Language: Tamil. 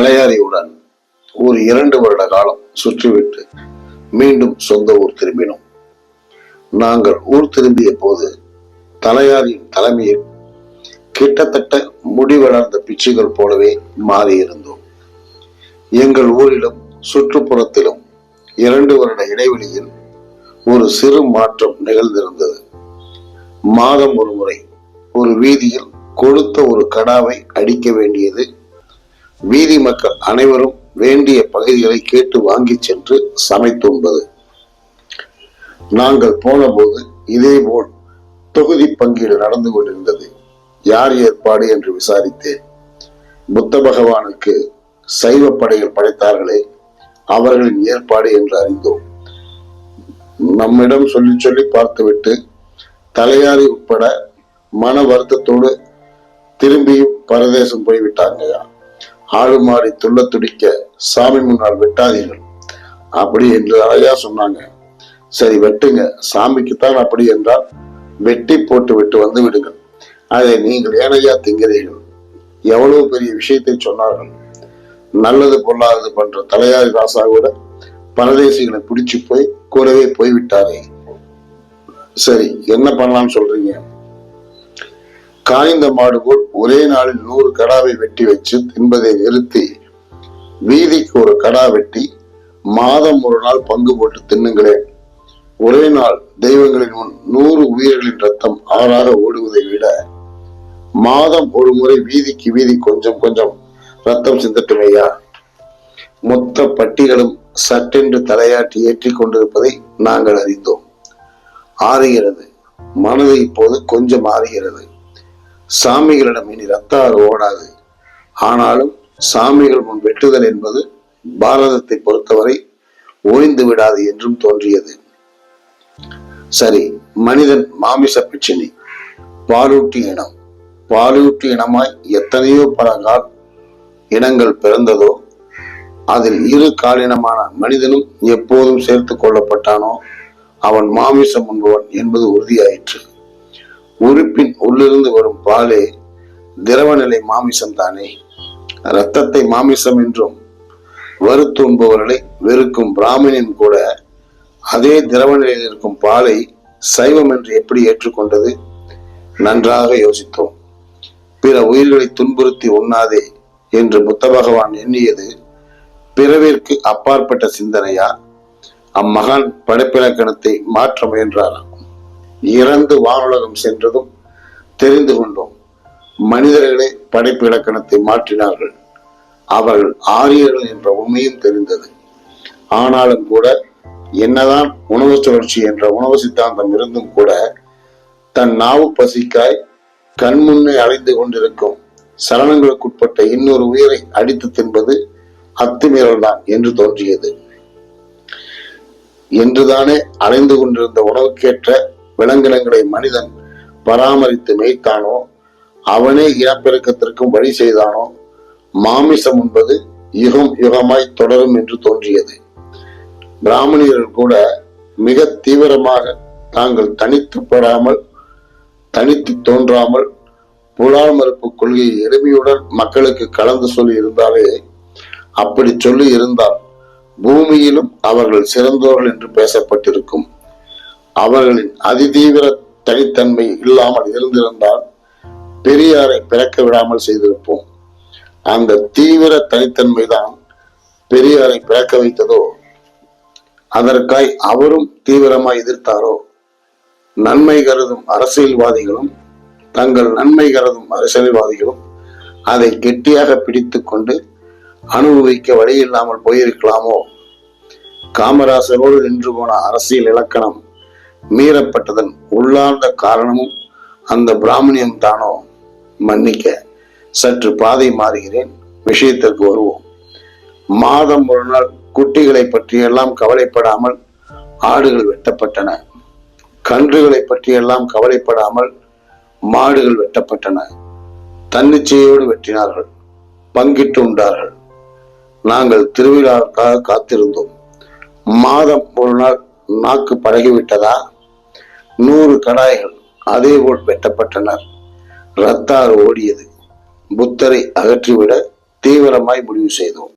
தலையாரியுடன் ஒரு இரண்டு வருட காலம் சுற்றிவிட்டு மீண்டும் சொந்த ஊர் திரும்பினோம். நாங்கள் ஊர் திரும்பிய போது தலையாரியின் தலைமையில் கிட்டத்தட்ட முடி வளர்ந்த பிச்சுகள் போலவே மாறியிருந்தோம் எங்கள் ஊரிலும் சுற்றுப்புறத்திலும் இரண்டு வருட இடைவெளியில் ஒரு சிறு மாற்றம் நிகழ்ந்திருந்தது. மாதம் ஒரு முறை ஒரு வீதியில் கொடுத்த ஒரு கடாவை அடிக்க வேண்டியது வீதி மக்கள் அனைவரும் வேண்டிய பகுதிகளை கேட்டு வாங்கி சென்று சமைத்துண்பது நாங்கள் போனபோது இதேபோல் தொகுதி பங்கீடு நடந்து கொண்டிருந்தது. யார் ஏற்பாடு என்று விசாரித்தேன். புத்த பகவானுக்கு சைவ படைகள் படைத்தார்களே அவர்களின் ஏற்பாடு என்று அறிந்தோம். நம்மிடம் சொல்லி சொல்லி பார்த்துவிட்டு தலையாரி உட்பட மன வருத்தத்தோடு திரும்பியும் பரதேசம் போய்விட்டாங்கயா? ஆடு மாடி துள்ள துடிக்க சாமி முன்னால் வெட்டாதீர்கள். அப்படி என்று அழகா சொன்னாங்க. சரி வெட்டுங்க. சாமிக்குத்தான் அப்படி என்றால் வெட்டி போட்டு விட்டு வந்து விடுங்கள். அதை நீங்கள் ஏனையா திங்கிறீர்கள்? எவ்வளவு பெரிய விஷயத்தை சொன்னார்கள்? நல்லது பொல்லாதது பண்ற தலையாரி ராசா கூட பரதேசிகளை பிடிச்சு போய் கூடவே போய்விட்டாரே. சரி என்ன பண்ணலாம்னு சொல்றீங்க? காய்ந்த மாடு போல் ஒரே நாளில் நூறு கடாவை வெட்டி வச்சு தின்பதை நிறுத்தி வீதிக்கு ஒரு கடா வெட்டி மாதம் ஒரு நாள் பங்கு போட்டு தின்னுங்களேன். ஒரே நாள் தெய்வங்களின் முன் நூறு உயிர்களின் ரத்தம் ஆறாக ஓடுவதை விட மாதம் ஒரு முறை வீதிக்கு வீதி கொஞ்சம் கொஞ்சம் ரத்தம் சிந்தட்டுமையா? மொத்த பட்டிகளும் சட்டென்று தலையாட்டி ஏற்றி கொண்டிருப்பதை நாங்கள் அறிந்தோம். ஆறுகிறது. மனது இப்போது கொஞ்சம் ஆறுகிறது. சாமிகளிடம் இனி ரத்தாறு ஓடாது. ஆனாலும் சாமிகள் முன் வெட்டுதல் என்பது பாரதத்தை பொறுத்தவரை ஓய்ந்து விடாது என்றும் தோன்றியது. சரி மனிதன் மாமிச பிச்சினி பாலூட்டி இனம். பாலூட்டி இனமாய் எத்தனையோ பல கால் இனங்கள் பிறந்ததோ அதில் இரு காலினமான மனிதனும் எப்போதும் சேர்த்து கொள்ளப்பட்டானோ அவன் மாமிசம் உண்பவன் என்பது உறுதியாயிற்று. உறுப்பின் உள்ளிருந்து வரும் பாலே திரவநிலை மாமிசம் தானே. இரத்தத்தை மாமிசம் என்றும் வருத்துண்பவர்களை வெறுக்கும் பிராமணன் கூட அதே திரவ நிலையில் இருக்கும் பாலை சைவம் என்று எப்படி ஏற்றுக்கொண்டது? நன்றாக யோசித்தோம். பிற உயிர்களை துன்புறுத்தி உண்ணாதே என்று புத்த பகவான் எண்ணியது பிறவிற்கு அப்பாற்பட்ட சிந்தனையா? அம்மகான் படைப்பிலக்கணத்தை மாற்ற முயன்றாராம். இறந்து வானுலகம் சென்றதும் தெரிந்து கொண்டோம். மனிதர்களே படைப்பு இலக்கணத்தை மாற்றினார்கள். அவர்கள் ஆரியர்கள் என்ற உண்மையும் தெரிந்தது. ஆனாலும் கூட என்னதான் உணவு சுழற்சி என்ற உணவு சித்தாந்தம் இருந்தும் கூட தன் நாவு பசிக்காய் கண்முன்னே அலைந்து கொண்டிருக்கும் சலனங்களுக்குட்பட்ட இன்னொரு உயிரை அடித்து தின்பது அத்துமீறல்தான் என்று தோன்றியது. என்றுதானே அலைந்து கொண்டிருந்த உணவுக்கேற்ற விலங்கினங்களை மனிதன் பராமரித்து மேய்த்தானோ அவனே இனப்பெருக்கத்திற்கும் வழி செய்தானோ மாமிசம் என்பது யுகம் யுகமாய் தொடரும் என்று தோன்றியது. பிராமணியர்கள் கூட மிக தீவிரமாக தாங்கள் தனித்து படாமல் தனித்து தோன்றாமல் புலால் மறுப்பு கொள்கையை எளிமையுடன் மக்களுக்கு கலந்து சொல்லி இருந்தாலே அப்படி சொல்லி இருந்தால் பூமியிலும் அவர்கள் சிறந்தோர்கள் என்று பேசப்பட்டிருக்கும். அவர்களின் அதிதீவிர தனித்தன்மை இல்லாமல் இருந்திருந்தால் பெரியாரை பிறக்க விடாமல் செய்திருப்போம். அந்த தீவிர தனித்தன்மை தான் பெரியாரை பிறக்க வைத்ததோ அதற்காய் அவரும் தீவிரமாய் எதிர்த்தாரோ? நன்மை கருதும் அரசியல்வாதிகளும் தங்கள் நன்மை கருதும் அரசியல்வாதிகளும் அதை கெட்டியாக பிடித்து கொண்டு அனுபவிக்க வழி இல்லாமல் போயிருக்கலாமோ? காமராசரோடு நின்று போன அரசியல் இலக்கணம் மீறப்பட்டதன் உள்ளார்ந்த காரணமும் அந்த பிராமணியம் தானோ? மன்னிக்க சற்று பாதை மாறுகிறேன். விஷயத்திற்கு வருவோம். மாதம் ஒரு நாள் குட்டிகளை பற்றியெல்லாம் கவலைப்படாமல் ஆடுகள் வெட்டப்பட்டன. கன்றுகளை பற்றியெல்லாம் கவலைப்படாமல் மாடுகள் வெட்டப்பட்டன. தன்னிச்சையோடு வெட்டினார்கள். பங்கிட்டு உண்டார்கள். நாங்கள் திருவிழாவுக்காக காத்திருந்தோம். மாதம் ஒரு நாள் நாக்கு பழகிவிட்டதா? நூறு கடாய்கள் அதேபோல் வெட்டப்பட்டனர். ரத்தாறு ஓடியது. புத்தரை அகற்றிவிட தீவிரமாய் முடிவு செய்தோம்.